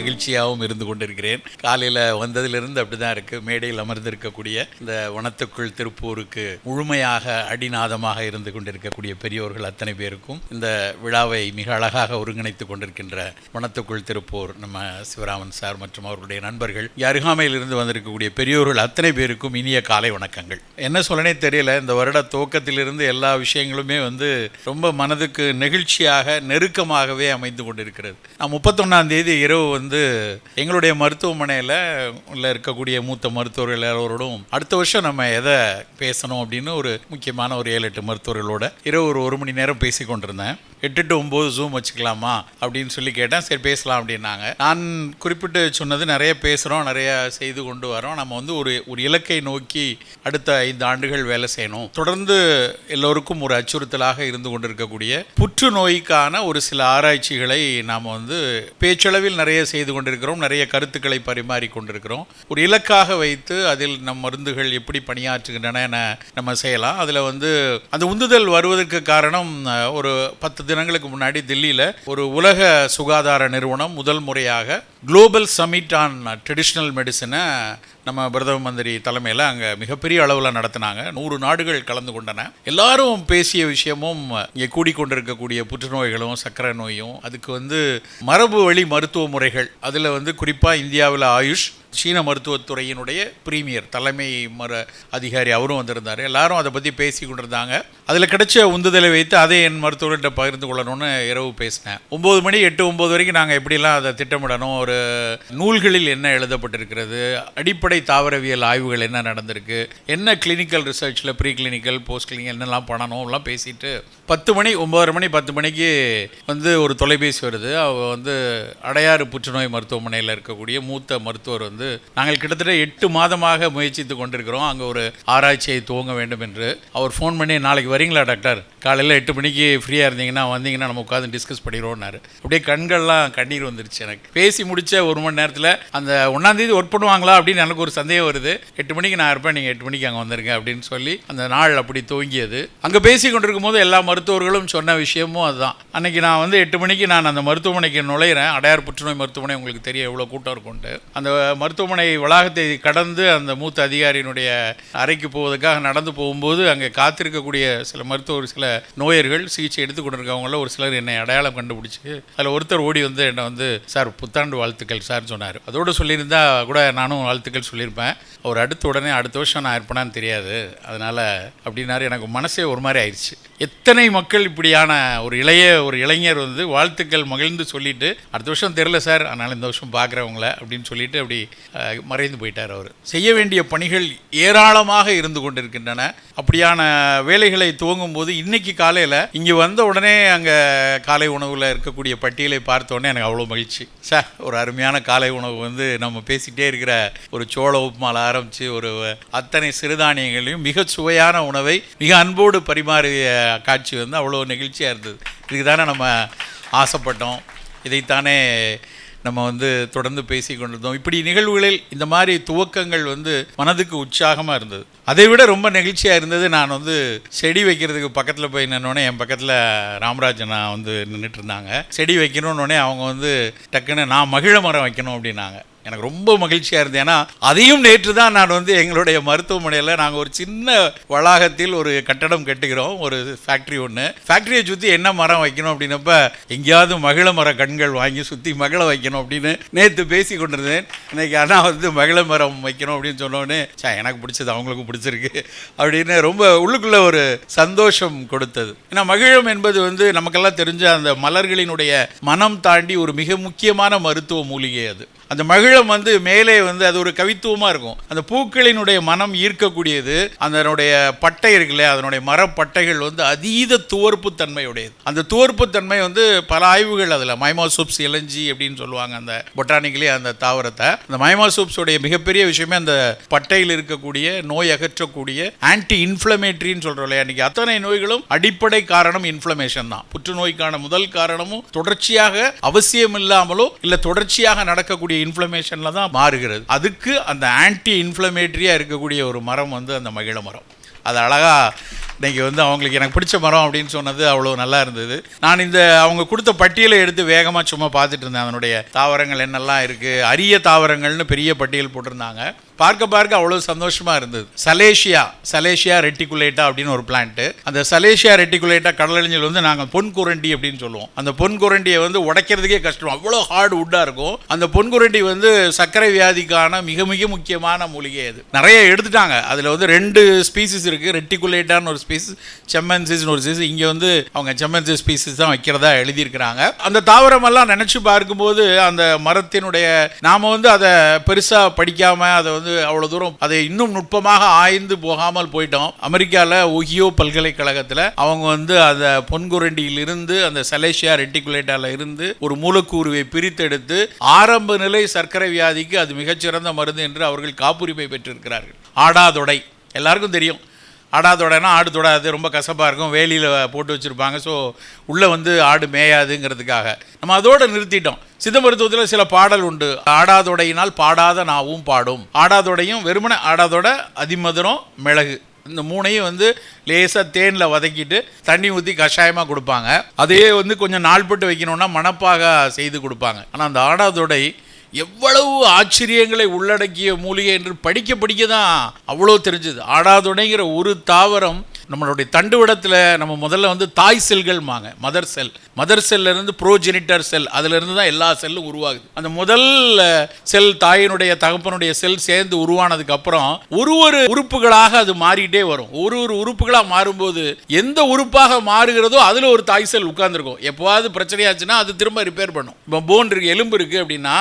மகிழ்ச்சியாகவும் இருந்து கொண்டிருக்கிறேன். காலையில் வந்ததிலிருந்து அப்படிதான் இருக்கு. மேடையில் அமர்ந்திருக்கக்கூடிய இந்த வனத்துக்குள் திருப்பூருக்கு முழுமையாக அடிநாதமாக இருந்து கொண்டிருக்கக்கூடிய பெரியோர்கள் அத்தனை பேருக்கும் இந்த விழாவை மிக அழகாக ஒருங்கிணைத்து கொண்டிருக்கின்ற வனத்துக்குள் திருப்பூர் நம்ம சிவராமன் சார் மற்றும் அவர்களுடைய நண்பர்கள் இங்கே அருகாமையில் இருந்து வந்திருக்கக்கூடிய பெரியோர்கள் அத்தனை பேருக்கும் இனிய காலை வணக்கங்கள். என்ன சொல்லனே தெரியல இந்த வருட துவக்கத்திலிருந்து எல்லா விஷயங்களுமே வந்து ரொம்ப மனதுக்கு நெகிழ்ச்சியாக நெருக்கமாகவே அமைந்து கொண்டிருக்கிறது. நான் முப்பத்தொன்னாம் தேதி இரவு வந்து எங்களுடைய மருத்துவமனையில் உள்ள இருக்கக்கூடிய மூத்த மருத்துவர்கள் எல்லோரோடும் அடுத்த வருஷம் நம்ம எதை பேசணும் அப்படின்னு ஒரு முக்கியமான ஒரு ஏழு எட்டு மருத்துவர்களோட இரவு ஒரு ஒரு மணி நேரம் பேசி கொண்டிருந்தேன். எட்டு டு ஒம்பது ஜூம் வச்சுக்கலாமா அப்படின்னு சொல்லி கேட்டேன். சரி பேசலாம் அப்படின்னாங்க. நான் குறிப்பிட்டு சொன்னது நிறைய பேசுகிறோம் நிறைய செய்து கொண்டு வரோம். நம்ம வந்து ஒரு ஒரு இலக்கை நோக்கி அடுத்த ஐந்து ஆண்டுகள் வேலை செய்யணும். தொடர்ந்து எல்லோருக்கும் ஒரு அச்சுறுத்தலாக இருந்து கொண்டிருக்கக்கூடிய புற்றுநோய்க்கான ஒரு சில ஆராய்ச்சிகளை நாம் வந்து பேச்சளவில் நிறைய செய்து செய்து கொண்டிருக்கிறோம் நிறைய கருத்துக்களை பரிமாறி கொண்டிருக்கிறோம் ஒரு இலக்காக வைத்து அதில் நம் மருந்துகள் எப்படி பணியாற்றுகின்றன என நம்ம செய்யலாம். அதில் வந்து அந்த உந்துதல் வருவதற்கு காரணம் ஒரு பத்து தினங்களுக்கு முன்னாடி தில்லியில் ஒரு உலக சுகாதார நிறுவனம் முதல் முறையாக குளோபல் சமிட் ஆன் ட்ரெடிஷ்னல் மெடிசனை நம்ம பிரதம மந்திரி தலைமையில் அங்கே மிகப்பெரிய அளவில் நடத்தினாங்க. நூறு நாடுகள் கலந்து கொண்டன. எல்லாரும் பேசிய விஷயமும் இங்கே கூடிக்கொண்டிருக்கக்கூடிய புற்றுநோய்களும் சர்க்கரை நோயும் அதுக்கு வந்து மரபு வழி மருத்துவ முறைகள் அதில் வந்து குறிப்பாக இந்தியாவில் ஆயுஷ் சீன மருத்துவத்துறையினுடைய பிரீமியர் தலைமை மர அதிகாரி அவரும் வந்திருந்தார். எல்லாரும் அதை பற்றி பேசி கொண்டிருந்தாங்க. அதில் கிடைச்ச உந்துதலை வைத்து அதை என் மருத்துவர்கிட்ட பகிர்ந்து கொள்ளணும்னு இரவு பேசினேன். ஒம்பது மணி எட்டு ஒம்பது வரைக்கும் நாங்கள் எப்படிலாம் அதை திட்டமிடணும் ஒரு நூல்களில் என்ன எழுதப்பட்டிருக்கிறது அடிப்படை தாவரவியல் ஆய்வுகள் என்ன நடந்திருக்கு என்ன கிளினிக்கல் ரிசர்ச்சில் ப்ரீ கிளினிக்கல் போஸ்ட் கிளினிக்கல் என்னெல்லாம் பண்ணணும் எல்லாம் பேசிட்டு பத்து மணி ஒம்பதரை மணி பத்து மணிக்கு வந்து ஒரு தொலைபேசி வருது. அவ வந்து அடையாறு புற்றுநோய் மருத்துவமனையில் இருக்கக்கூடிய மூத்த மருத்துவர் வந்து நாங்கள் கிட்டத்தட்ட எட்டு மாதமாக முயற்சித்து கொண்டிருக்கிறோம். அங்கே ஒரு ஆராய்ச்சியை துவங்க வேண்டும் என்று. அவர் ஃபோன் பண்ணி நாளைக்கு வரீங்களா டாக்டர்? காலையில் எட்டு மணிக்கு ஃப்ரீயாக இருந்தீங்கன்னா வந்தீங்கன்னா நம்ம உட்காந்து டிஸ்கஸ் பண்ணிடுவோம்னாரு. அப்படியே கண்கள்லாம் கண்ணீர் வந்துருச்சு எனக்கு. பேசி முடிச்ச ஒரு மணி நேரத்தில் அந்த ஒன்றாந்தேதி ஒர்க் பண்ணுவாங்களா அப்படின்னு எனக்கு ஒரு சந்தேகம் வருது. எட்டு மணிக்கு நான் இருப்பேன் நீங்கள் எட்டு மணிக்கு அங்கே வந்திருங்க அப்படின்னு சொல்லி அந்த நாள் அப்படி துவங்கியது. அங்கே பேசி கொண்டிருக்கும் போது எல்லா மருத்துவர்களும் சொன்ன விஷயமும் அதுதான். அன்னைக்கு நான் வந்து எட்டு மணிக்கு நான் அந்த மருத்துவமனைக்கு நுழையிறேன். அடையார் புற்றுநோய் மருத்துவமனை உங்களுக்கு தெரியும் எவ்வளோ கூட்டம் இருக்கும்ட்டு அந்த மருத்துவமனை வளாகத்தை கடந்து அந்த மூத்த அதிகாரியினுடைய அறைக்கு போவதற்காக நடந்து போகும்போது அங்கே காத்திருக்கக்கூடிய சில மருத்துவர் சில நோயர்கள் சிகிச்சை எடுத்து கொண்டிருக்கவங்கள ஒரு சிலர் என்னை அடையாளம் கண்டுபிடிச்சி அதில் ஒருத்தர் ஓடி வந்து என்னை வந்து சார் புத்தாண்டு வாழ்த்துக்கள் சார் சொன்னார். அதோடு சொல்லியிருந்தா கூட நானும் வாழ்த்துக்கள் சொல்லியிருப்பேன். அவர் அடுத்த உடனே அடுத்த வருஷம் நான் இருப்பேனான்னு தெரியாது. அதனால் அப்படின்னாரு. எனக்கு மனசே ஒரு மாதிரி ஆயிடுச்சு. எத்தனை மக்கள் இப்படியான ஒரு இளைய ஒரு இளைஞர் வந்து வாழ்த்துக்கள் மகிழ்ந்து சொல்லிட்டு அடுத்த வருஷம் தெரில சார் அதனால் இந்த வருஷம் பார்க்குறவங்கள அப்படின்னு சொல்லிட்டு அப்படி மறைந்து போயிட்டார் அவர். செய்ய வேண்டிய பணிகள் ஏராளமாக இருந்து கொண்டிருக்கின்றன. அப்படியான வேலைகளை துவங்கும் போது இன்னைக்கு காலையில் இங்கே வந்த உடனே அங்கே காலை உணவில் இருக்கக்கூடிய பட்டியலை பார்த்த உடனே எனக்கு அவ்வளோ மகிழ்ச்சி. சார் ஒரு அருமையான காலை உணவு வந்து நம்ம பேசிக்கிட்டே இருக்கிற ஒரு சோள உப்புமால ஆரம்பித்து ஒரு அத்தனை சிறுதானியங்களையும் மிக சுவையான உணவை மிக அன்போடு பரிமாறிய காட்சி வந்து அவ்வளோ நெகிழ்ச்சியாக இருந்தது. இதுக்கு தானே நம்ம ஆசைப்பட்டோம். இதைத்தானே நம்ம வந்து தொடர்ந்து பேசி கொண்டிருந்தோம். இப்படி நிகழ்வுகளில் இந்த மாதிரி துவக்கங்கள் வந்து மனதுக்கு உற்சாகமாக இருந்தது. அதை விட ரொம்ப நெகிழ்ச்சியாக இருந்தது நான் வந்து செடி வைக்கிறதுக்கு பக்கத்தில் போய் நின்னோடனே என் பக்கத்தில் ராமராஜனா வந்து நின்றுட்டு இருந்தாங்க. செடி வைக்கணுன்னொடனே அவங்க வந்து டக்குன்னு நான் மகிழ மரம் வைக்கணும் அப்படின்னாங்க. எனக்கு ரொம்ப மகிழ்ச்சியாக இருந்தது. ஏன்னா அதையும் நேற்று தான் நான் வந்து எங்களுடைய மருத்துவமனையில் நாங்கள் ஒரு சின்ன வளாகத்தில் ஒரு கட்டடம் கட்டுகிறோம் ஒரு ஃபேக்ட்ரி ஒன்று ஃபேக்ட்ரியை சுற்றி என்ன மரம் வைக்கணும் அப்படின்னப்ப எங்கேயாவது மகிழ மர கண்கள் வாங்கி சுற்றி மகிழ வைக்கணும் அப்படின்னு நேற்று பேசி கொண்டிருந்தேன். இன்னைக்கு ஆனால் வந்து மகிழ மரம் வைக்கணும் அப்படின்னு சொன்னோடனே எனக்கு பிடிச்சது அவங்களுக்கும் பிடிச்சிருக்கு. அப்படின்னு ரொம்ப உள்ளுக்குள்ளே ஒரு சந்தோஷம் கொடுத்தது. ஏன்னா மகிழம் என்பது வந்து நமக்கெல்லாம் தெரிஞ்ச அந்த மலர்களினுடைய மனம் தாண்டி ஒரு மிக முக்கியமான மருத்துவ மூலிகை அது. அந்த மகிழம் வந்து மேலே வந்து அது ஒரு கவித்துவமாக இருக்கும். அந்த பூக்களினுடைய மனம் ஈர்க்கக்கூடியது அதனுடைய பட்டை இருக்குல்ல அதனுடைய மரப்பட்டைகள் வந்து அதீத துவர்ப்பு தன்மையுடையது. அந்த துவர்ப்பு தன்மை வந்து பல ஆய்வுகள் அதில் மைமாசூப்ஸ் இளஞ்சி அப்படின்னு சொல்லுவாங்க அந்த பொட்டானிக்கலி அந்த தாவரத்தை. அந்த மைமாசூப்ஸுடைய மிகப்பெரிய விஷயமே அந்த பட்டையில் இருக்கக்கூடிய நோய் அகற்றக்கூடிய ஆன்டி இன்ஃப்ளமேட்டரின்னு சொல்கிறோம் இல்லையா இன்னைக்கு அத்தனை நோய்களும் அடிப்படை காரணம் இன்ஃப்ளமேஷன் தான். புற்றுநோய்க்கான முதல் காரணமும் தொடர்ச்சியாக அவசியம் இல்லாமலோ இல்லை தொடர்ச்சியாக நடக்கக்கூடிய இன்ஃப்ளமேஷனில் தான் மாறுகிறது. அதுக்கு அந்த ஆன்டி இன்ஃப்ளமேட்டரியாக இருக்கக்கூடிய ஒரு மரம் வந்து அந்த மகிழ மரம். அது அழகா இன்றைக்கி வந்து அவங்களுக்கு எனக்கு பிடிச்ச மரம் அப்படின்னு சொன்னது அவ்வளோ நல்லா இருந்தது. நான் இந்த அவங்க கொடுத்த பட்டியலை எடுத்து வேகமாக சும்மா பார்த்துட்டு இருந்தேன். அதனுடைய தாவரங்கள் என்னெல்லாம் இருக்குது அரிய தாவரங்கள்னு பெரிய பட்டியல் போட்டிருந்தாங்க. பார்க்க பார்க்க அவ்வளோ சந்தோஷமாக இருந்தது. சலேஷியா சலேஷியா ரெட்டிகுலேட்டா அப்படின்னு ஒரு பிளான்ட்டு அந்த சலேஷியா ரெட்டிகுலேட்டா கடலழிஞ்சல் வந்து நாங்கள் பொன் குரண்டி அப்படின்னு சொல்லுவோம். அந்த பொன் குரண்டியை வந்து உடைக்கிறதுக்கே கஷ்டம். அவ்வளோ ஹார்டு உட்டாக இருக்கும். அந்த பொன் குரண்டி வந்து சர்க்கரை வியாதிக்கான மிக மிக முக்கியமான மூலிகை அது. நிறைய எடுத்துட்டாங்க. அதில் வந்து ரெண்டு ஸ்பீசிஸ் இருக்குது ரெட்டிகுலேட்டான்னு ஒரு ஸ்பீசிஸ் செம்மன்சிஸ்னு ஒரு சீசன் இங்கே வந்து அவங்க செம்மன்சிஸ் ஸ்பீசிஸ் தான் வைக்கிறதா எழுதியிருக்கிறாங்க. அந்த தாவரமெல்லாம் நினச்சி பார்க்கும்போது அந்த மரத்தினுடைய நாம் வந்து அதை பெருசாக படிக்காமல் அதை வந்து அவ்வளோ தூரம் அதை இன்னும் நுட்பமாக ஆய்ந்து போகாமல் போயிட்டோம். அமெரிக்காவில் ஒஹியோ பல்கலைக்கழகத்தில் அவங்க வந்து அந்த பொன்குரண்டியிலிருந்து அந்த சலேஷியா ரெட்டிகுலேட்டால இருந்து ஒரு மூலக்கூறுவை பிரித்தெடுத்து ஆரம்ப நிலை சர்க்கரை வியாதிக்கு அது மிகச்சிறந்த மருந்து என்று அவர்கள் காப்புரிமை பெற்றிருக்கிறார்கள். ஆடாதொடை எல்லாருக்கும் தெரியும். ஆடாதொடைனா ஆடு தொடாது ரொம்ப கசப்பாக இருக்கும் வேலியில் போட்டு வச்சுருப்பாங்க. ஸோ உள்ளே வந்து ஆடு மேயாதுங்கிறதுக்காக. நம்ம அதோடு நிறுத்திட்டோம். சித்த மருத்துவத்தில் சில பாடல் உண்டு. ஆடாதொடையினால் பாடாத நாவும் பாடும். ஆடாதொடையும் வெறுமனை ஆடாதொட அதிமதுரம் மிளகு. இந்த மூணையும் வந்து லேசாக தேனில் வதக்கிட்டு தண்ணி ஊற்றி கஷாயமாக கொடுப்பாங்க. அதையே வந்து கொஞ்சம் நாள்பட்டு வைக்கணும்னா மணப்பாக செய்து கொடுப்பாங்க. ஆனால் அந்த ஆடாதொடை எவ்வளவு ஆச்சரியங்களை உள்ளடக்கிய மூலிகை என்று படிக்க படிக்க தான் அவ்வளோ தெரிஞ்சது. ஆடாதுணைங்கிற ஒரு தாவரம் நம்மளுடைய தண்டுவிடத்தில் நம்ம முதல்ல வந்து தாய் செல்கள் மாங்க மதர் செல் மதர் செல்லிருந்து ப்ரோஜெனிட்டர் செல் அதிலிருந்து தான் எல்லா செல்லும் உருவாகுது. அந்த முதல் செல் தாயினுடைய தகப்பனுடைய செல் சேர்ந்து உருவானதுக்கு அப்புறம் ஒரு ஒரு உறுப்புகளாக அது மாறிட்டே வரும். ஒரு ஒரு உறுப்புகளாக மாறும்போது எந்த உறுப்பாக மாறுகிறதோ அதில் ஒரு தாய் செல் உட்கார்ந்துருக்கும். எப்போவாது பிரச்சனையாச்சுன்னா அது திரும்ப ரிப்பேர் பண்ணும். இப்போ போன் இருக்கு எலும்பு இருக்கு அப்படின்னா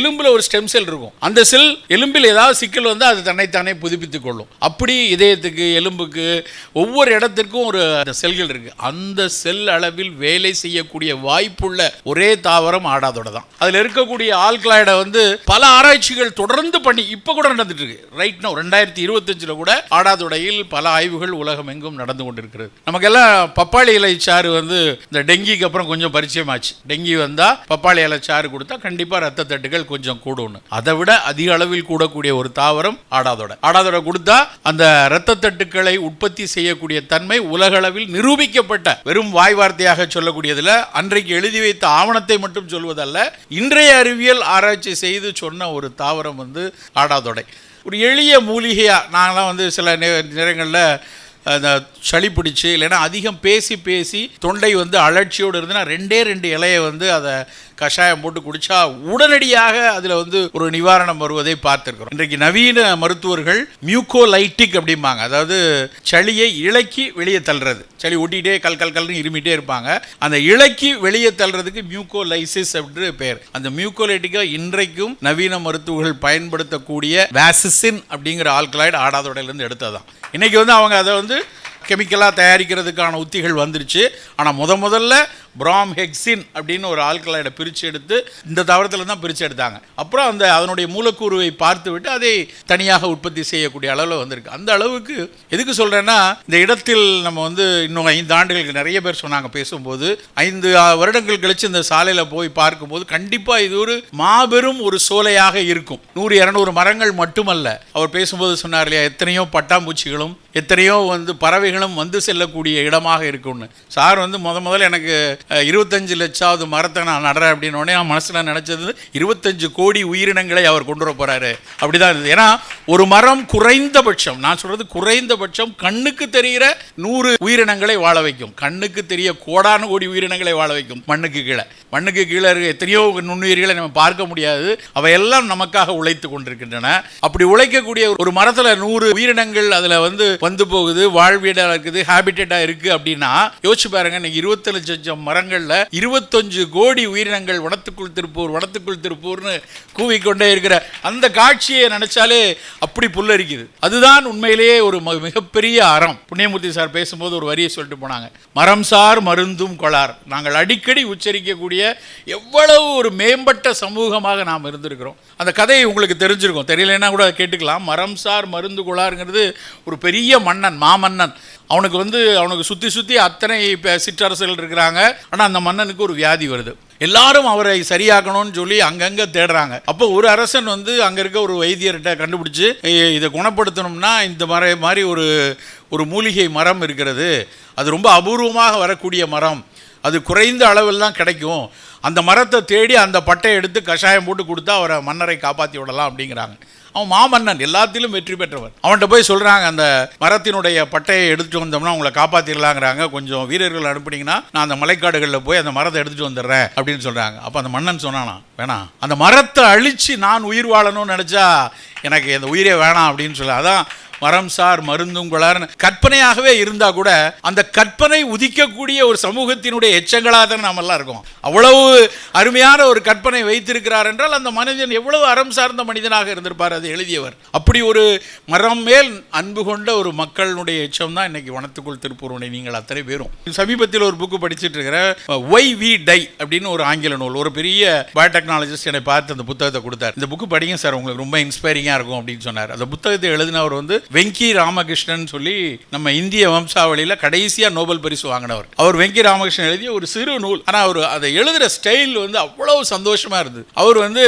எலும்பில் ஒரு ஸ்டெம் செல் இருக்கும். அந்த செல் எலும்பில் ஏதாவது சிக்கல் வந்து அது தன்னைத்தானே புதுப்பித்துக் கொள்ளும். அப்படி இதயத்துக்கு எலும்புக்கு ஒவ்வொரு ஒவ்வொரு இடத்திற்கும் ஒரு செல்கள் இருக்கு. அந்த செல் அளவில் வேலை செய்யக்கூடிய வாய்ப்புள்ள ஒரே தாவரம் ஆடாதோட தான். அதில் இருக்கக்கூடிய ஆல்கலாய்டை வந்து பல ஆராய்ச்சிகள் தொடர்ந்து பண்ணி இப்போ கூட நடந்துட்டு இருக்கு ரைட் நோ ரெண்டாயிரத்தி இருபத்தஞ்சில் கூட ஆடாதொடையில் பல ஆய்வுகள் உலகம் எங்கும் நடந்து கொண்டிருக்கிறது. நமக்கெல்லாம் பப்பாளி இலை சாறு வந்து இந்த டெங்கிக்கு அப்புறம் கொஞ்சம் பரிச்சயமாச்சு. டெங்கி வந்தால் பப்பாளி இலை சாறு கொடுத்தா கண்டிப்பாக ரத்த தட்டுகள் கொஞ்சம் கூடும்னு. அதை விட அதிக அளவில் கூடக்கூடிய ஒரு தாவரம் ஆடாதோட. ஆடாதோட கொடுத்தா அந்த ரத்த தட்டுக்களை உற்பத்தி செய்யக்கூடிய தன்மை உலகளவில் நிரூபிக்கப்பட்ட வெறும் வாய் வார்த்தையாக சொல்லக்கூடியதில் அன்றைக்கு எழுதி வைத்த ஆவணத்தை மட்டும் சொல்வதல்ல இன்றைய அறிவியல் ஆராய்ச்சி செய்து சொன்ன ஒரு தாவரம் வந்து ஆடாதொடை. ஒரு எளிய மூலிகையாக நாங்களாம் வந்து சில நேரங்களில் அந்த சளி பிடிச்சி இல்லைன்னா அதிகம் பேசி பேசி தொண்டை வந்து அலட்சியோடு இருந்துன்னா ரெண்டே ரெண்டு இலையை வந்து அதை கஷாயம் போட்டு குடிச்சா உடனடியாக அதில் வந்து ஒரு நிவாரணம் வருவதை பார்த்துருக்கிறோம். இன்றைக்கு நவீன மருத்துவர்கள் மியூகோலைட்டிக் அப்படிம்பாங்க. அதாவது சளியை இலக்கி வெளியே தள்ளுறது. சளி ஒட்டிகிட்டே கல் கல் கல்னு இருமிட்டே இருப்பாங்க. அந்த இலக்கி வெளியே தள்ளுறதுக்கு மியூகோலைசிஸ் அப்படின்னு பேர் அந்த மியூகோலைட்டிக்காக இன்றைக்கும் நவீன மருத்துவர்கள் பயன்படுத்தக்கூடிய வேசிசின் அப்படிங்கிற ஆல்கலாய்டு ஆடாதொடையிலேருந்து எடுத்ததான் இன்றைக்கி வந்து அவங்க அதை வந்து கெமிக்கலாக தயாரிக்கிறதுக்கான உத்திகள் வந்துருச்சு. ஆனால் முத முதல்ல பிராம் ஹெக்ஸின் அப்படின்னு ஒரு ஆல்கலாய்டை பிரித்து எடுத்து இந்த தாவரத்தில் தான் பிரித்து எடுத்தாங்க. அப்புறம் அந்த அதனுடைய மூலக்கூறுவை பார்த்து விட்டு அதை தனியாக உற்பத்தி செய்யக்கூடிய அளவில் வந்திருக்கு. அந்த அளவுக்கு எதுக்கு சொல்கிறேன்னா இந்த இடத்தில் நம்ம வந்து இன்னும் ஐந்து ஆண்டுகளுக்கு நிறைய பேர் சொன்னாங்க பேசும்போது ஐந்து வருடங்கள் கழித்து இந்த சாலையில் போய் பார்க்கும்போது கண்டிப்பாக இது ஒரு மாபெரும் ஒரு சோலையாக இருக்கும். நூறு இரநூறு மரங்கள் மட்டுமல்ல. அவர் பேசும்போது சொன்னார் இல்லையா எத்தனையோ பட்டாம்பூச்சிகளும் எத்தனையோ வந்து பறவைகளும் வந்து செல்லக்கூடிய இடமாக இருக்கும்னு. சார் வந்து முத முதல்ல எனக்கு இருபத்தஞ்சு லட்சாவது மரத்தை நான் நடுறேன் அப்படின்னு உடனே நான் மனசில் நினச்சது இருபத்தஞ்சு கோடி உயிரினங்களை அவர் கொண்டு வர போகிறாரு அப்படிதான் இருந்தது. ஏன்னா ஒரு மரம் குறைந்தபட்சம் நான் சொல்கிறது குறைந்தபட்சம் கண்ணுக்கு தெரிகிற நூறு உயிரினங்களை வாழ வைக்கும். கண்ணுக்கு தெரிய கோடான கோடி உயிரினங்களை வாழ வைக்கும் மண்ணுக்கு கீழே. மண்ணுக்கு கீழே இருக்க எத்தனையோ நுண்ணுயிர்களை நம்ம பார்க்க முடியாது. அவையெல்லாம் நமக்காக உழைத்து கொண்டிருக்கின்றன. அப்படி உழைக்கக்கூடிய ஒரு மரத்தில் நூறு உயிரினங்கள் அதில் வந்து வந்து போகுது வாழ்வீடாக இருக்குது ஹேபிட்டேட்டாக இருக்குது அப்படின்னா யோசிச்சு பாருங்க இன்னைக்கு இருபத்தஞ்சு லட்சம் மரங்களில் இருபத்தஞ்சு கோடி உயிரினங்கள் வனத்துக்குள் திருப்பூர் வனத்துக்குள் திருப்பூர்னு கூவிக்கொண்டே இருக்கிற அந்த காட்சியை நினைச்சாலே அப்படி புல்லரிக்குது. அதுதான் உண்மையிலேயே ஒரு ம- மிகப்பெரிய அறம். புண்ணியமூர்த்தி சார் பேசும்போது ஒரு வரியை சொல்லிட்டு போனாங்க. மரம் சார் மருந்தும் கொளார். நாங்கள் அடிக்கடி உச்சரிக்கக்கூடிய எவ்வளவு ஒரு மேம்பட்ட சமூகமாக நாம் இருந்திருக்கிறோம். அந்த கதையை உங்களுக்கு தெரிஞ்சிருக்கும். தெரியலன்னா கூட கேட்டுக்கலாம். மரம் சார் மருந்து கொளாருங்கிறது ஒரு பெரிய மன்னன் மாமன்னன். அவனுக்கு வந்து அவனுக்கு சுற்றி சுற்றி அத்தனை இப்போ சிற்றரசுகள் இருக்கிறாங்க. ஆனால் அந்த மன்னனுக்கு ஒரு வியாதி வருது. எல்லாரும் அவரை சரியாக்கணும்னு சொல்லி அங்கங்கே தேடுறாங்க. அப்போ ஒரு அரசன் வந்து அங்கே இருக்க ஒரு வைத்தியர்கிட்ட கண்டுபிடிச்சி இதை குணப்படுத்தணும்னா இந்த மாதிரி மாதிரி ஒரு ஒரு மூலிகை மரம் இருக்கிறது. அது ரொம்ப அபூர்வமாக வரக்கூடிய மரம். அது குறைந்த அளவில் தான் கிடைக்கும். அந்த மரத்தை தேடி அந்த பட்டையை எடுத்து கஷாயம் போட்டு கொடுத்தா அவரை மன்னரை காப்பாற்றி விடலாம் அப்படிங்கிறாங்க. அவன் மாமன்னன் எல்லாத்திலும் வெற்றி பெற்றவர் அவன்கிட்ட போய் சொல்கிறாங்க அந்த மரத்தினுடைய பட்டையை எடுத்துகிட்டு வந்தோம்னா உங்களை காப்பாற்றிடலாங்கிறாங்க கொஞ்சம் வீரர்கள் அனுப்புனீங்கன்னா நான் அந்த மலைக்காடுகளில் போய் அந்த மரத்தை எடுத்துகிட்டு வந்துடுறேன் அப்படின்னு சொல்கிறாங்க அப்போ அந்த மன்னன் சொன்னானா வேணாம் அந்த மரத்தை அழித்து நான் உயிர் வாழணும்னு நினச்சா எனக்கு அந்த உயிரே வேணாம் அப்படின்னு சொல்ல. அதான் மரம் சார் மருந்தும் கற்பனையாகவே இருந்தா கூட அந்த கற்பனை உதிக்கக்கூடிய ஒரு சமூகத்தினுடைய எச்சங்களாக தான் நாம எல்லாம் இருக்கோம். அவ்வளவு அருமையான ஒரு கற்பனை வைத்திருக்கிறார் என்றால் அந்த மனிதன் எவ்வளவு அறம் சார்ந்த மனிதனாக இருந்திருப்பார் அது எழுதியவர். அப்படி ஒரு மரம் மேல் அன்பு கொண்ட ஒரு மக்களுடைய எச்சம் தான் இன்னைக்கு வனத்துக்குள் திருப்பூர்வனை நீங்கள் அத்தனை பேரும். சமீபத்தில் ஒரு புக்கு படிச்சிட்டு இருக்கிற ஒய் வி டை அப்படின்னு ஒரு ஆங்கில நூல். ஒரு பெரிய பயோடெக்னாலஜிஸ்ட் என்னை பார்த்து அந்த புத்தகத்தை கொடுத்தார். இந்த புக்கு படிங்க சார் உங்களுக்கு ரொம்ப இன்ஸ்பைரிங்காக இருக்கும் அப்படின்னு சொன்னார். அந்த புத்தகத்தை எழுதினவர் வந்து வெங்கி ராமகிருஷ்ணன் சொல்லி நம்ம இந்திய வம்சாவளியில் கடைசியாக நோபல் பரிசு வாங்கினவர். அவர் வெங்கி ராமகிருஷ்ணன் எழுதிய ஒரு சிறு நூல். ஆனால் அவர் அதை எழுதுகிற ஸ்டைல் வந்து அவ்வளவு சந்தோஷமா இருந்தது. அவர் வந்து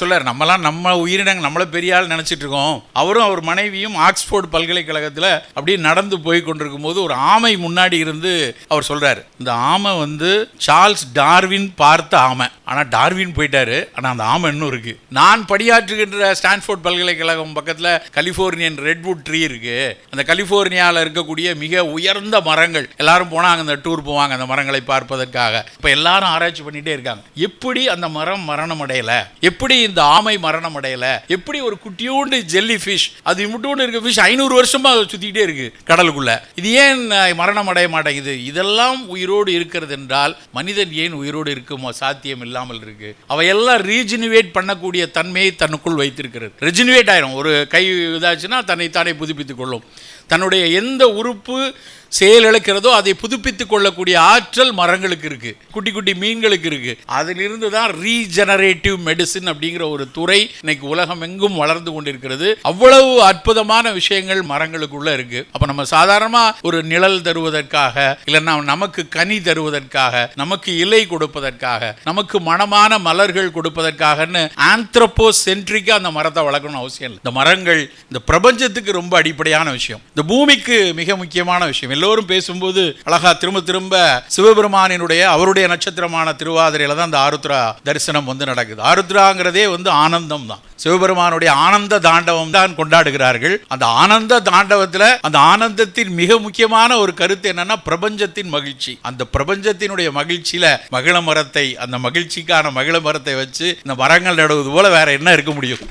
சொல்லார் நம்மலாம் நம்ம உயிரினங்கள் நம்மள பெரிய ஆள் நினச்சிட்டு இருக்கோம். அவரும் அவர் மனைவியும் ஆக்ஸ்போர்ட் பல்கலைக்கழகத்தில் அப்படியே நடந்து போய் கொண்டிருக்கும் போது ஒரு ஆமை முன்னாடி இருந்து அவர் சொல்கிறார் இந்த ஆமை வந்து சார்ல்ஸ் டார்வின் பார்த்த ஆமை. ஆனால் டார்வின் போயிட்டாரு. ஆனால் அந்த ஆமை இன்னும் இருக்குது நான் படியாற்றுகின்ற ஸ்டான்ஃபோர்ட் பல்கலைக்கழகம் பக்கத்தில் கலிஃபோர்னியன் ரெட்வுட் ட்ரீ இருக்கு. அந்த கலிஃபோர்னியாவில் இருக்கக்கூடிய மிக உயர்ந்த மரங்கள். எல்லாரும் போனாங்க அந்த டூர் போவாங்க அந்த மரங்களை பார்ப்பதற்காக. இப்போ எல்லாரும் ஆராய்ச்சி பண்ணிட்டே இருக்காங்க. எப்படி அந்த மரம் மரணம் அடையல? எப்படி இந்த ஆமை மரணம் அடையல? எப்படி ஒரு குட்டியூண்டு ஜெல்லி ஃபிஷ் அது மட்டும் இருக்க ஃபிஷ் ஐநூறு வருஷமா சுற்றிக்கிட்டே இருக்கு கடலுக்குள்ள. இது ஏன் மரணம் அடைய மாட்டேங்குது? இதெல்லாம் உயிரோடு இருக்கிறது என்றால் மனிதன் ஏன் உயிரோடு இருக்குமோ சாத்தியம் இல்லாமல் இருக்கு? அவையெல்லாம் ரீஜினுவேட் பண்ணக்கூடிய தன்மையை தன்னுக்குள் வைத்திருக்கிறது. ரெஜினுவேட் ஆயிரும். ஒரு கை இதாச்சுன்னா தன்னை தன்னைத்தானே புதுப்பித்துக் கொள்ளும். தன்னுடைய எந்த உறுப்பு செயல் இழக்கிறதோ அதை புதுப்பித்துக் கொள்ளக்கூடிய ஆற்றல் மரங்களுக்கு இருக்கு. குட்டி குட்டி மீன்களுக்கு இருக்கு. அதிலிருந்து தான் ரீஜெனரேட்டிவ் மெடிசின் அப்படிங்கிற ஒரு துறை இன்னைக்கு உலகம் எங்கும் வளர்ந்து கொண்டிருக்கிறது. அவ்வளவு அற்புதமான விஷயங்கள் மரங்களுக்குள்ள இருக்கு. அப்ப நம்ம சாதாரணமா ஒரு நிழல் தருவதற்காக இல்லைன்னா நமக்கு கனி தருவதற்காக நமக்கு இலை கொடுப்பதற்காக நமக்கு மனமான மலர்கள் கொடுப்பதற்காகன்னு ஆந்த்ரப்போ சென்ட்ரிக்கா அந்த மரத்தை வளர்க்கணும் அவசியம் இல்லை. இந்த மரங்கள் இந்த பிரபஞ்சத்துக்கு ரொம்ப அடிப்படையான விஷயம். இந்த பூமிக்கு மிக முக்கியமான விஷயம். எல்லோரும் பேசும்போது அழகா திரும்ப திரும்ப சிவபெருமானினுடைய அவருடைய நட்சத்திரமான திருவாதிரையில தான் அந்த ஆருத்ரா தரிசனம் வந்து நடக்குது. ஆருத்ராங்கிறதே வந்து ஆனந்தம் தான். சிவபெருமானுடைய ஆனந்த தாண்டவம் தான் கொண்டாடுகிறார்கள். அந்த ஆனந்த தாண்டவத்துல அந்த ஆனந்தத்தின் மிக முக்கியமான ஒரு கருத்து என்னன்னா பிரபஞ்சத்தின் மகிழ்ச்சி. அந்த பிரபஞ்சத்தினுடைய மகிழ்ச்சியில மகிழ மரத்தை அந்த மகிழ்ச்சிக்கான மகிழ மரத்தை வச்சு இந்த மரங்கள் நடுவது போல வேற என்ன இருக்க முடியும்?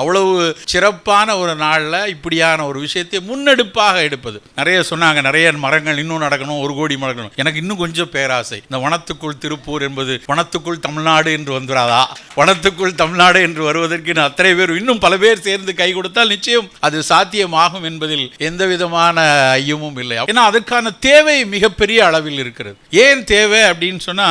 அவ்வளவு சிறப்பான ஒரு நாளில் இப்படியான ஒரு விஷயத்தை முன்னெடுப்பாக எடுப்பது. நிறைய சொன்னாங்க நிறைய மரங்கள் இன்னும் நடக்கணும் ஒரு கோடி மரங்கள். எனக்கு இன்னும் கொஞ்சம் பேராசை. இந்த வனத்துக்குள் திருப்பூர் என்பது வனத்துக்குள் தமிழ்நாடு என்று வந்துடாதா வனத்துக்குள் தமிழ்நாடு என்று வருவதற்கு அத்தனை பேர் இன்னும் பல பேர் சேர்ந்து கை கொடுத்தால் நிச்சயம் அது சாத்தியமாகும் என்பதில் எந்த விதமான ஐயமும் இல்லை. ஏன்னா அதற்கான தேவை மிகப்பெரிய அளவில் இருக்கிறது. ஏன் தேவை அப்படின்னு சொன்னா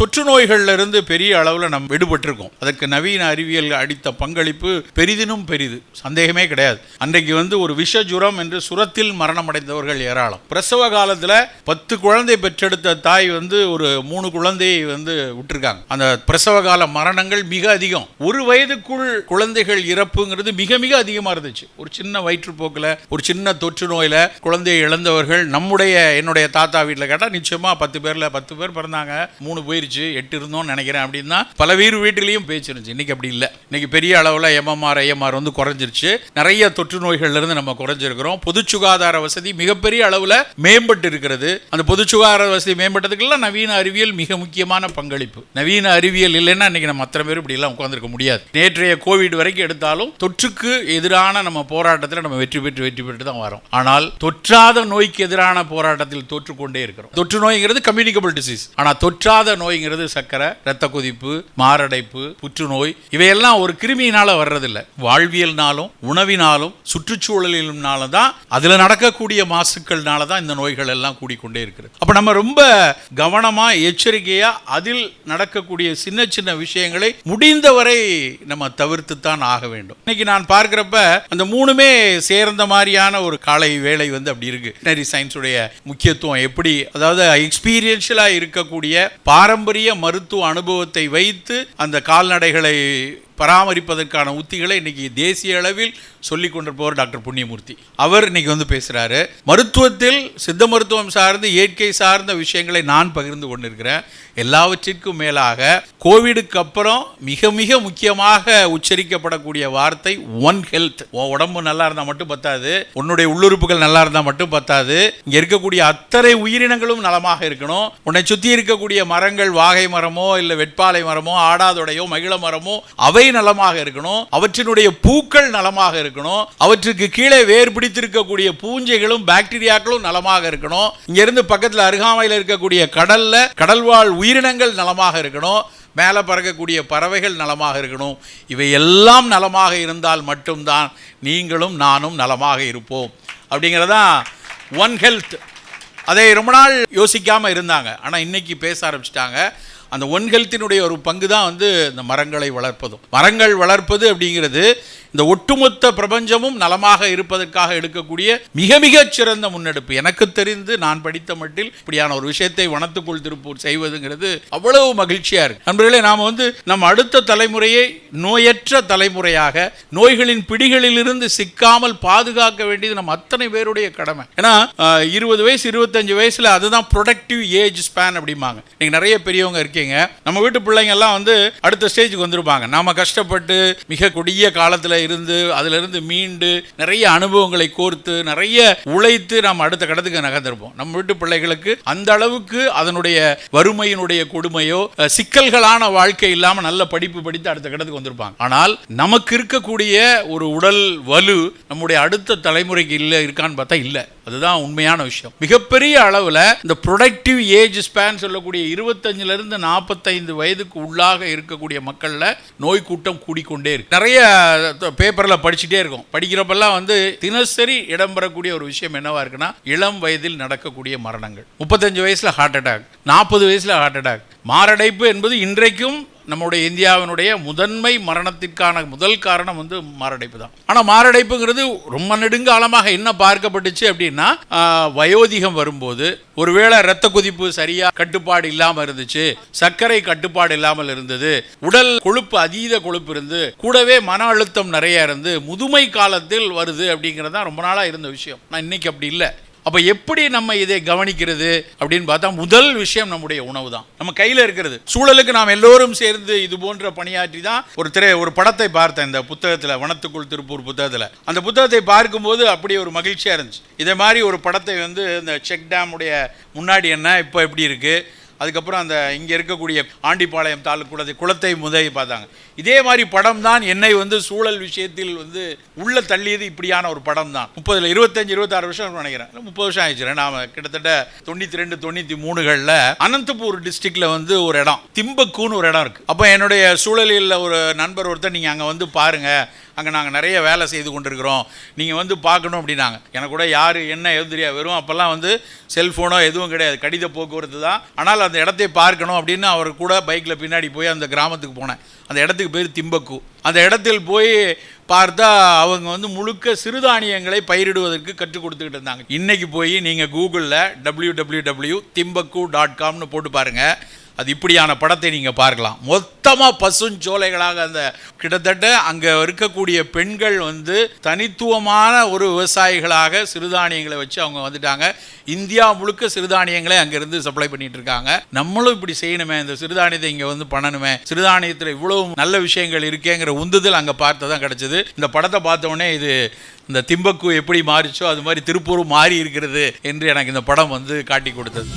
தொற்று நோய்கள்ல இருந்து பெரிய அளவில் நம்ம விடுபட்டிருக்கோம். அதற்கு நவீன அறிவியல் அடித்த பங்களிப்பு பெரிதினும் பெரிது. சந்தேகமே கிடையாது. அன்றைக்கு வந்து ஒரு விஷ ஜுரம் என்று சுரத்தில் மரணம் அடைந்தவர்கள் ஏராளம். பிரசவ காலத்தில் பத்து குழந்தை பெற்றெடுத்த தாய் வந்து ஒரு மூணு குழந்தையை வந்து விட்டுருக்காங்க. அந்த பிரசவ கால மரணங்கள் மிக அதிகம். ஒரு வயதுக்குள் குழந்தைகள் இறப்புங்கிறது மிக மிக அதிகமாக இருந்துச்சு. ஒரு சின்ன வயிற்றுப்போக்கில் ஒரு சின்ன தொற்று நோயில் குழந்தையை இழந்தவர்கள் நம்முடைய என்னுடைய தாத்தா வீட்டில் கேட்டால் நிச்சயமாக பத்து பேரில் பத்து பேர் பிறந்தாங்க. மூணு போயிருச்சு எட்டு இருந்தோம்னு நினைக்கிறேன் அப்படின்னா பல வீர் வீட்டிலையும் பேச்சிருந்துச்சு இன்னைக்கு அப்படி இல்லை. இன்னைக்கு பெரிய அளவில் எம்எம்ஆர் ஐஎம்ஆர் வந்து குறைஞ்சிருச்சு. நிறைய தொற்று நோய்கள்ல இருந்து நம்ம குறைஞ்சிருக்கிறோம். பொது சுகாதார வசதி மிகப்பெரிய அளவில் மேம்பட்டு இருக்கிறது. அந்த பொது சுகாதார வசதி மேம்பட்டதுக்கெல்லாம் நவீன அறிவியல் மிக முக்கியமான பங்களிப்பு. நவீன அறிவியல் இல்லைன்னா இன்னைக்கு நம்ம அத்தனை பேர் இப்படி எல்லாம் உட்காந்துருக்க முடியாது. நேற்றைய கோவிட் வரைக்கும் எடுத்தாலும் தொற்றுக்கு எதிரான நம்ம போராட்டத்தில் நம்ம வெற்றி பெற்று வெற்றி பெற்று தான் வரோம். ஆனால் தொற்றாத நோய்க்கு எதிரான போராட்டத்தில் தோற்று கொண்டே இருக்கிறோம். தொற்று நோய்ங்கிறது கம்யூனிகபிள் டிசீஸ் ஆனால் தொற்றாத நோய்ங்கிறது சக்கரை ரத்த கொதிப்பு மாரடைப்பு புற்றுநோய் இவையெல்லாம் ஒரு கிருமியினால வர்றதில்ல. வாழ்வியல்னாலும் உணவினாலும் சுற்றுச்சூழலினாலும் தான் அதில் நடக்கக்கூடிய மாசுக்கள்னால தான் இந்த நோய்கள் எல்லாம் கூடிக்கொண்டே இருக்கிறது. அப்போ நம்ம ரொம்ப கவனமாக எச்சரிக்கையாக அதில் நடக்கக்கூடிய சின்ன சின்ன விஷயங்களை முடிந்தவரை நம்ம தவிர்த்து தான் ஆக வேண்டும். இன்னைக்கு நான் பார்க்குறப்ப அந்த மூணுமே சேர்ந்த மாதிரியான ஒரு காலை வேலை வந்து அப்படி இருக்கு. வெட்டினரி சயின்ஸுடைய முக்கியத்துவம் எப்படி அதாவது எக்ஸ்பீரியன்ஷியலாக இருக்கக்கூடிய பாரம்பரிய மருத்துவ அனுபவத்தை வைத்து அந்த கால்நடைகளை பராமரிப்பதற்கான உத்திகளை இன்னைக்கு தேசிய அளவில் சொல்லி கொண்டிருப்பவர் டாக்டர் புண்ணியமூர்த்தி. அவர் இன்னைக்கு வந்து பேசுகிறாரு மருத்துவத்தில் சித்த மருத்துவம் சார்ந்து இயற்கை சார்ந்த விஷயங்களை நான் பகிர்ந்து கொண்டிருக்கிறேன். எல்லாவற்றிற்கும் மேலாக கோவிடுக்கு அப்புறம் மிக மிக முக்கியமாக உச்சரிக்கப்படக்கூடிய வார்த்தை ஒன் ஹெல்த் உன் உடம்பு நல்லா இருந்தால் மட்டும் பத்தாது. உன்னுடைய உள்ளுறுப்புகள் நல்லா இருந்தால் மட்டும் பத்தாது. இங்கே இருக்கக்கூடிய அத்தனை உயிரினங்களும் நலமாக இருக்கணும். உன்னை சுற்றி இருக்கக்கூடிய மரங்கள் வாகை மரமோ இல்லை வெட்பாலை மரமோ ஆடாதொடையோ மகிழ மரமோ அவை நலமாக இருக்கணும் அவற்றினுடைய பூக்கள் நலமாக இருக்கணும் அவற்றுக்கு கீழே வேர் பிடித்திருக்கக்கூடிய பூஞ்சைகளும் பாக்டீரியாக்களும் நலமாக இருக்கணும். இங்கிருந்து பக்கத்தில் அருகாமையில் இருக்கக்கூடிய கடல்ல கடல்வாழ் உயிரினங்கள் நலமாக இருக்கணும். மேலே பறக்கக்கூடிய பறவைகள் நலமாக இருக்கணும். இவை எல்லாம் நலமாக இருந்தால் மட்டும்தான் நீங்களும் நானும் நலமாக இருப்போம். அப்படிங்கிறதான் ஒன் ஹெல்த். அதை ரொம்ப நாள் யோசிக்காமல் இருந்தாங்க. ஆனால் இன்னைக்கு பேச ஆரம்பிச்சிட்டாங்க. அந்த ஒன் ஹெல்த்தினுடைய ஒரு பங்கு தான் வந்து இந்த மரங்களை வளர்ப்பதும். மரங்கள் வளர்ப்பது அப்படிங்கிறது இந்த ஒட்டுமொத்த பிரபஞ்சமும் நலமாக இருப்பதற்காக எடுக்கக்கூடிய மிக மிக சிறந்த முன்னெடுப்பு. எனக்கு தெரிந்து நான் படித்த மட்டில் இப்படியான ஒரு விஷயத்தை வனத்துக்குள் திருப்பூர் செய்வதுங்கிறது அவ்வளவு மகிழ்ச்சியா இருக்கு. நண்பர்களே நாம வந்து நம் அடுத்த தலைமுறையை நோயற்ற தலைமுறையாக நோய்களின் பிடிகளிலிருந்து சிக்காமல் பாதுகாக்க வேண்டியது நம்ம அத்தனை பேருடைய கடமை. ஏன்னா இருபது வயசு இருபத்தஞ்சு வயசுல அதுதான் ப்ரொடக்டிவ் ஏஜ் ஸ்பேன் அப்படிம்பாங்க. நீங்க நிறைய பெரியவங்க இருக்கீங்க. நம்ம வீட்டு பிள்ளைங்க எல்லாம் வந்து அடுத்த ஸ்டேஜுக்கு வந்திருப்பாங்க. நாம கஷ்டப்பட்டு மிக கொடிய காலத்துல இருந்து அதிலிருந்து மீண்டு நிறைய அனுபவங்களை கோர்த்து நிறைய உழைத்து நாம் அடுத்த கடத்துக்கு நகர்ந்திருப்போம். நம்ம வீட்டு பிள்ளைகளுக்கு அந்த அளவுக்கு அதனுடைய வறுமையினுடைய கொடுமையோ சிக்கல்களான வாழ்க்கை இல்லாமல் நல்ல படிப்பு படித்து அடுத்த கடத்துக்கு வந்திருப்பாங்க. ஆனால் நமக்கு இருக்கக்கூடிய ஒரு உடல் வலு நம்முடைய அடுத்த தலைமுறைக்கு இல்லை இருக்கான்னு பார்த்தா இல்லை. அதுதான் உண்மையான விஷயம். மிகப்பெரிய அளவில் இந்த ப்ரொடக்டிவ் ஏஜ் ஸ்பேன் சொல்லக்கூடிய இருபத்தஞ்சிலிருந்து நாற்பத்தைந்து வயதுக்கு உள்ளாக இருக்கக்கூடிய மக்களில் நோய் கூட்டம் கூடிக்கொண்டே இருக்கு. நிறைய பேப்பரில் படிச்சுட்டே இருக்கும். படிக்கிறப்பெல்லாம் வந்து தினசரி இடம்பெறக்கூடிய ஒரு விஷயம் என்னவா இருக்குன்னா இளம் வயதில் நடக்கக்கூடிய மரணங்கள். முப்பத்தஞ்சு வயசில் ஹார்ட் அட்டாக் நாற்பது வயசில் ஹார்ட் அட்டாக் மாரடைப்பு என்பது இன்றைக்கும் நம்முடைய இந்தியாவினுடைய முதன்மை மரணத்திற்கான முதல் காரணம் வந்து மாரடைப்பு தான். ஆனால் மாரடைப்புங்கிறது ரொம்ப நெடுங்காலமாக என்ன பார்க்கப்பட்டுச்சு அப்படின்னா வயோதிகம் வரும்போது ஒருவேளை இரத்த கொதிப்பு சரியா கட்டுப்பாடு இல்லாமல் இருந்துச்சு சர்க்கரை கட்டுப்பாடு இல்லாமல் இருந்தது உடல் கொழுப்பு அதீத கொழுப்பு இருந்து கூடவே மன அழுத்தம் நிறைய இருந்து முதுமை காலத்தில் வருது அப்படிங்கிறது தான் ரொம்ப நாளாக இருந்த விஷயம். நான் இன்னைக்கு அப்படி இல்லை. அப்போ எப்படி நம்ம இதை கவனிக்கிறது அப்படின்னு பார்த்தா முதல் விஷயம் நம்முடைய உணவு தான் நம்ம கையில் இருக்கிறது. சூழலுக்கு நாம் எல்லோரும் சேர்ந்து இது போன்ற பணியாற்றி தான் ஒரு திரை ஒரு படத்தை பார்த்தேன் இந்த புத்தகத்தில் வனத்துக்குள் திருப்பூர் புத்தகத்தில். அந்த புத்தகத்தை பார்க்கும்போது அப்படி ஒரு மகிழ்ச்சியாக இருந்துச்சு. இதே மாதிரி ஒரு படத்தை வந்து இந்த செக் டேமுடைய முன்னாடி என்ன இப்போ எப்படி இருக்குது அதுக்கப்புறம் அந்த இங்கே இருக்கக்கூடிய ஆண்டிப்பாளையம் தாலுக்குளத்தை குளத்தை முதலை பார்த்தாங்க. இதே மாதிரி படம் தான் என்னை வந்து சூழல் விஷயத்தில் வந்து உள்ள தள்ளியது இப்படியான ஒரு படம் தான் முப்பதுல இருபத்தஞ்சு இருபத்தாறு வருஷம் நினைக்கிறேன். முப்பது வருஷம் ஆயிடுச்சு. நாம கிட்டத்தட்ட தொண்ணூற்றி ரெண்டு தொண்ணூற்றி மூணுகளில் அனந்தபூர் டிஸ்ட்ரிக்ட்ல வந்து ஒரு இடம். திம்பக்கூன்னு ஒரு இடம் இருக்கு. அப்போ என்னுடைய சூழலில் ஒரு நண்பர் ஒருத்தர் நீங்கள் அங்கே வந்து பாருங்க. அங்கே நாங்கள் நிறைய வேலை செய்து கொண்டிருக்கிறோம். நீங்கள் வந்து பார்க்கணும் அப்படின்னாங்க. எனக்கு கூட யார் என்ன எதுவும் தெரியாது வெறும் அப்போல்லாம் வந்து செல்ஃபோனோ எதுவும் கிடையாது. கடித போக்குவரத்து தான். ஆனால் அந்த இடத்தை பார்க்கணும் அப்படின்னு அவர் கூட பைக்கில் பின்னாடி போய் அந்த கிராமத்துக்கு போனேன். அந்த இடத்துக்கு பேர் திம்பக்கு. அந்த இடத்தில் போய் பார்த்தா அவங்க வந்து முழுக்க சிறுதானியங்களை பயிரிடுவதற்கு கற்றுக் கொடுத்துக்கிட்டு இருந்தாங்க. இன்றைக்கி போய் நீங்கள் கூகுளில் டபிள்யூ டபிள்யூ டபிள்யூ திம்பக்கு டாட் காம்னு போட்டு பாருங்கள் அது இப்படியான படத்தை நீங்கள் பார்க்கலாம். மொத்தமாக பசுஞ்சோலைகளாக அந்த கிட்டத்தட்ட அங்கே இருக்கக்கூடிய பெண்கள் வந்து தனித்துவமான ஒரு விவசாயிகளாக சிறுதானியங்களை வச்சு அவங்க வந்துட்டாங்க. இந்தியா முழுக்க சிறுதானியங்களை அங்கேருந்து சப்ளை பண்ணிட்டு இருக்காங்க நம்மளும் இப்படி செய்யணுமே இந்த சிறுதானியத்தை இங்கே வந்து பண்ணணுமே சிறுதானியத்தில் இவ்வளவு நல்ல விஷயங்கள் இருக்கேங்கிற உந்துதல் அங்கே பார்த்து தான் கிடச்சிது. இந்த படத்தை பார்த்தோடனே இது இந்த திம்பக்கு எப்படி மாறிச்சோ அது மாதிரி திருப்பூரும் மாறி இருக்கிறது என்று எனக்கு இந்த படம் வந்து காட்டி கொடுத்தது.